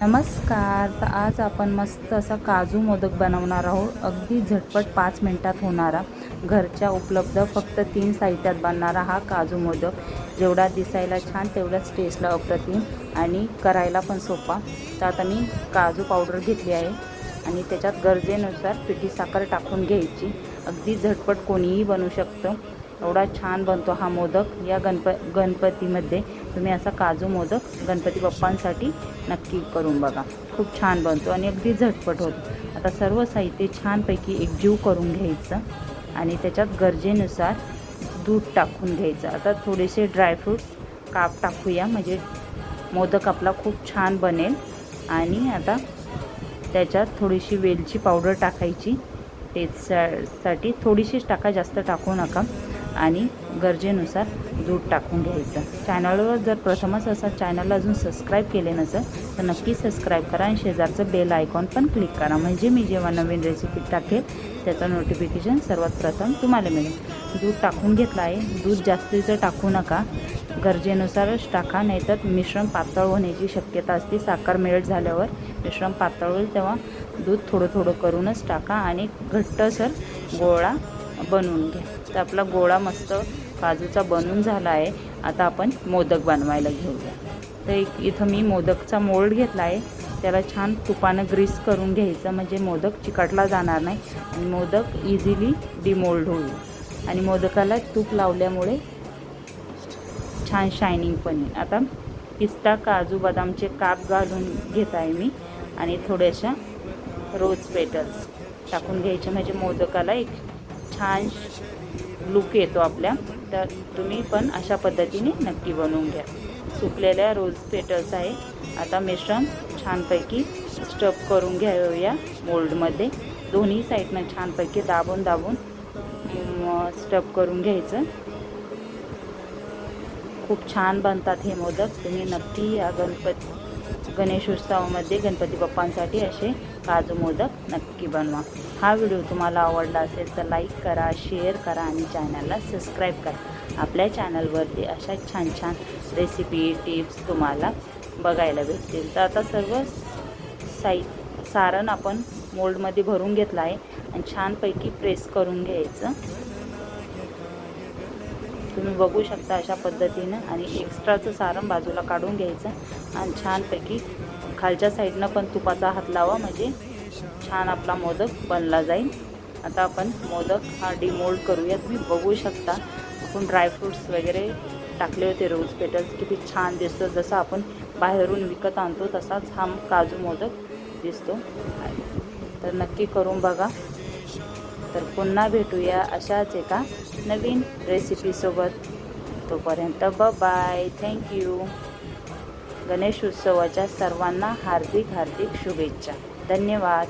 नमस्कार तर आज आपण मस्त असा काजू मोदक बनवणार आहोत. अगदी झटपट पाच मिनटात होणारा घरच्या उपलब्ध फक्त तीन साहित्यात बनणारा हा काजू मोदक. जेवढा दिसायला छान तेवढाच टेस्टला अप्रतिम आणि करायला पण सोपा. तर आता मी काजू पावडर घेतली आहे आणि त्याच्यात गरजेनुसार पिठी साखर टाकून घ्यायची. अगदी झटपट कोणीही बनवू शकतं. एवढा छान बनतो हा मोदक या गणप गणपतीमध्ये. तुम्ही असा काजू मोदक गणपती बाप्पांसाठी नक्की करून बघा. खूप छान बनतो आणि अगदी झटपट होतो. आता सर्व साहित्य छानपैकी एकजीव करून घ्यायचं आणि त्याच्यात गरजेनुसार दूध टाकून घ्यायचं. आता थोडेसे ड्रायफ्रूट्स काप टाकूया. म्हणजे मोदक आपला खूप छान बनेल. आणि आता त्याच्यात थोडीशी वेलची पावडर टाकायची. टेस्टसाठी थोडीशीच टाका जास्त टाकू नका. आणि गरजेनुसार दूध टाकून घ्यायचं. चॅनलवर जर प्रथमच असा चॅनलला अजून सबस्क्राईब केले नसेल तर नक्की सबस्क्राईब करा आणि शेजारचं बेल आयकॉन पण क्लिक करा. म्हणजे मी जेव्हा नवीन रेसिपी टाकेल त्याचं नोटिफिकेशन सर्वात प्रथम तुम्हाला मिळेल. दूध टाकून घेतलं आहे. दूध जास्तीचं टाकू नका गरजेनुसारच टाका नाहीतर मिश्रण पातळ होण्याची शक्यता असते. साखर मेल्ट झाल्यावर मिश्रण पातळ होईल तेव्हा दूध थोडं थोडं करूनच टाका आणि घट्टसर गोळा बनवून घ्या. तर आपला गोळा मस्त काजूचा बनून झाला आहे. आता आपण मोदक बनवायला घेऊया. तर एक इथं मी मोदकचा मोल्ड घेतला आहे. त्याला छान तुपानं ग्रीस करून घ्यायचं म्हणजे मोदक चिकटला जाणार नाही. आणि मोदक इझिली डिमोल्ड होईल. आणि मोदकाला तूप लावल्यामुळे छान शायनिंग पण येईल. आता पिस्ता काजू बदामचे काप घालून घेत आहे मी. आणि थोड्याशा रोज पेटल्स टाकून घ्यायचे म्हणजे मोदकाला एक छान लुक येतो आपल्या तर तुम्ही पण अशा पद्धतीने नक्की बनवून घ्या. सुकलेल्या रोज पेटल्स आहे. आता मिश्रण छानपैकी स्टफ करून घ्यावूया मोल्डमध्ये. दोन्ही साईडनं छानपैकी दाबून दाबून स्टफ करून घ्यायचं. खूप छान बनतात हे मोदक. तुम्ही नक्की या गणपती गणेश उत्सवामध्ये गणपती बाप्पांसाठी असे काजू मोदक नक्की बनवा. हा व्हिडिओ तुम्हाला आवडला असेल तर लाईक करा शेअर करा आणि चॅनलला सबस्क्राईब करा. आपल्या चॅनलवरती अशा छान छान रेसिपी टिप्स तुम्हाला बघायला भेटतील. तर आता सर्व साई सारण आपण मोल्डमध्ये भरून घेतलं आहे. आणि छानपैकी प्रेस करून घ्यायचं. तुम्ही बघू शकता अशा पद्धतीनं आणि एक्स्ट्राचं सारण बाजूला काढून घ्यायचं आणि छानपैकी खालच्या साईडनं पण तुपाचा हात लावा म्हणजे छान आपला मोदक बनला जाईल. आता आपण मोदक हा डिमोल्ड करूया तुम्ही बघू शकता आपण ड्रायफ्रूट्स वगैरे टाकले होते रोज पेटल्स किती छान दिसतो. जसं आपण बाहेरून विकत आणतो तसाच हा काजू मोदक दिसतो. तर नक्की करून बघा. तर पुन्हा भेटूया अशाच एका नवीन रेसिपीसोबत तोपर्यंत ब बाय थँक्यू गणेश उत्सवाच्या सर्वांना हार्दिक हार्दिक शुभेच्छा. धन्यवाद.